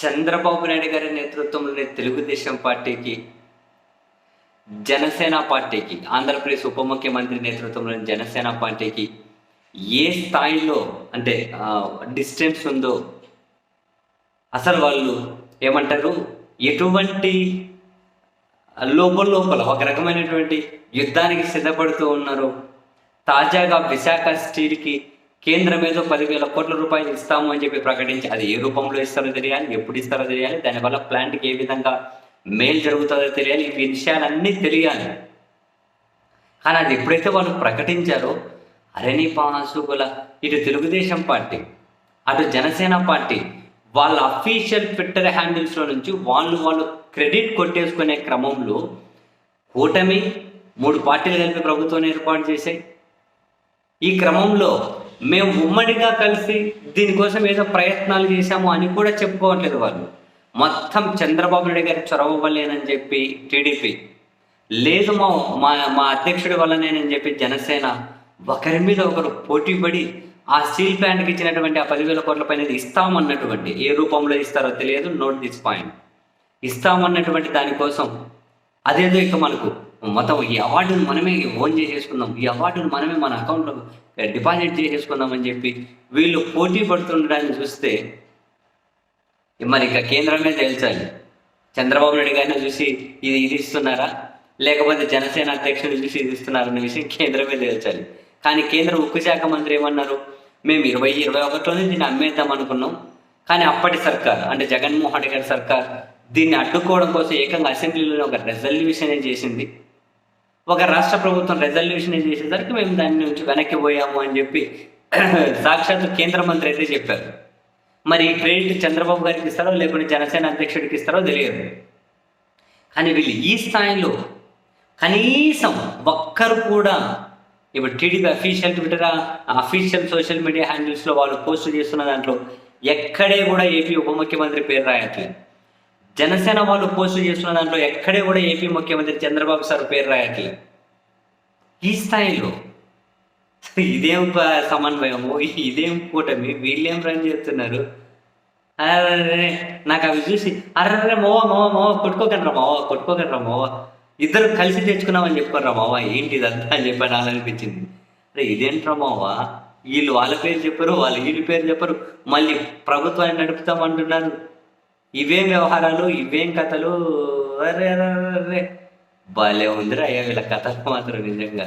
చంద్రబాబు నాయుడు గారి నేతృత్వంలోని తెలుగుదేశం పార్టీకి జనసేన పార్టీకి ఆంధ్రప్రదేశ్ ఉప ముఖ్యమంత్రి నేతృత్వంలోని జనసేన పార్టీకి ఏ స్థాయిలో అంటే డిస్టెన్స్ ఉందో అసలు వాళ్ళు ఏమంటారు? ఎటువంటి లోపల లోపల ఒక రకమైనటువంటి యుద్ధానికి సిద్ధపడుతూ ఉన్నారు. తాజాగా విశాఖ స్టీల్కి కేంద్రం ఏదో పదివేల కోట్ల రూపాయలు ఇస్తాము అని చెప్పి ప్రకటించి అది ఏ రూపంలో ఇస్తారో తెలియాలి ఎప్పుడు ఇస్తారో తెలియాలి దానివల్ల ప్లాంట్కి ఏ విధంగా మేలు జరుగుతుందో తెలియాలి ఈ విషయాలన్నీ తెలియాలి. కానీ అది ఎప్పుడైతే వాళ్ళు ప్రకటించారో అరణి పాసుగుల ఇటు తెలుగుదేశం పార్టీ అటు జనసేన పార్టీ వాళ్ళ అఫీషియల్ ట్విట్టర్ హ్యాండిల్స్లో నుంచి వాళ్ళు వాళ్ళు క్రెడిట్ కొట్టేసుకునే క్రమంలో కూటమి మూడు పార్టీలు కలిపి ప్రభుత్వం ఏర్పాటు చేశాయి. ఈ క్రమంలో మేము ఉమ్మడిగా కలిసి దీనికోసం ఏదో ప్రయత్నాలు చేశాము అని కూడా చెప్పుకోవట్లేదు వాళ్ళు. మొత్తం చంద్రబాబు నాయుడు గారి చొరవ వల్లేనని చెప్పి టీడీపీ. లేదు మా మా మా అధ్యక్షుడి వల్లనేనని చెప్పి జనసేన ఒకరి మీద ఒకరు పోటీ పడి ఆ స్టీల్ ప్లాంట్కి ఇచ్చినటువంటి ఆ పదివేల కోట్ల పైన ఇస్తామన్నటువంటి ఏ రూపంలో ఇస్తారో తెలియదు నోట్ దిస్ పాయింట్. ఇస్తామన్నటువంటి దానికోసం అదేదో ఇక మనకు మొత్తం ఈ అవార్డును మనమే ఓన్ చేసేసుకుందాం ఈ అవార్డును మనమే మన అకౌంట్లో డిపాజిట్ చేసేసుకుందాం అని చెప్పి వీళ్ళు పోటీ పడుతుండడాన్ని చూస్తే మరి ఇక కేంద్రమే తేల్చాలి. చంద్రబాబు నాయుడు గారిని చూసి ఇది ఇది ఇస్తున్నారా? లేకపోతే జనసేన అధ్యక్షుడు చూసి ఇది ఇస్తున్నారన్న విషయం కేంద్రమే తేల్చాలి. కానీ కేంద్ర ఉక్కు శాఖ మంత్రి ఏమన్నారు? మేము ఇరవై ఇరవై ఒకటిలోనే దీన్ని అమ్మేద్దాం అనుకున్నాం. కానీ అప్పటి సర్కార్ అంటే జగన్మోహన్ రెడ్డి గారి సర్కార్ దీన్ని అడ్డుకోవడం కోసం ఏకంగా అసెంబ్లీలో ఒక రెజల్యూషన్ చేసింది. ఒక రాష్ట్ర ప్రభుత్వం రెజల్యూషన్ చేసేసరికి మేము దాని నుంచి వెనక్కి పోయాము అని చెప్పి సాక్షాత్ కేంద్ర మంత్రి అయితే చెప్పారు. మరి క్రెడిట్ చంద్రబాబు గారికి ఇస్తారో లేకుంటే జనసేన అధ్యక్షుడికి ఇస్తారో తెలియదు. కానీ వీళ్ళు ఈ స్థాయిలో కనీసం ఒక్కరు కూడా ఇప్పుడు TDP official Twitter official social media హ్యాండిల్స్లో వాళ్ళు పోస్ట్ చేస్తున్న దాంట్లో ఎక్కడే కూడా ఏపీ ఉప ముఖ్యమంత్రి పేరు రాయట్లేదు. జనసేన వాళ్ళు పోస్టు చేస్తున్న దాంట్లో ఎక్కడే కూడా ఏపీ ముఖ్యమంత్రి చంద్రబాబు సార్ పేరు రాయట్లేదు ఈ స్థాయిలో ఇదేం సమన్వయము? ఇదేం కూటమి? వీళ్ళేం రన్ చేస్తున్నారు? అరే నాకు అవి చూసి అరే మోవ మోవ మోవ కొట్టుకోకండి రా మోవ కొట్టుకోకండి రా మోవ. ఇద్దరు కలిసి తెచ్చుకున్నామని చెప్పుకోరా మావ. ఏంటి ఇదంతా అని చెప్పి అనిపించింది అరే ఇదేంట్రా మావ? వీళ్ళు వాళ్ళ పేరు చెప్పరు వాళ్ళు వీళ్ళ పేరు చెప్పరు. మళ్ళీ ప్రభుత్వాన్ని నడుపుతామంటున్నారు. ఇవేం వ్యవహారాలు ఇవేం కథలు? అరే అరే భలే ఉందిరా అయ్యా వీళ్ళ కథలు మాత్రం నిజంగా.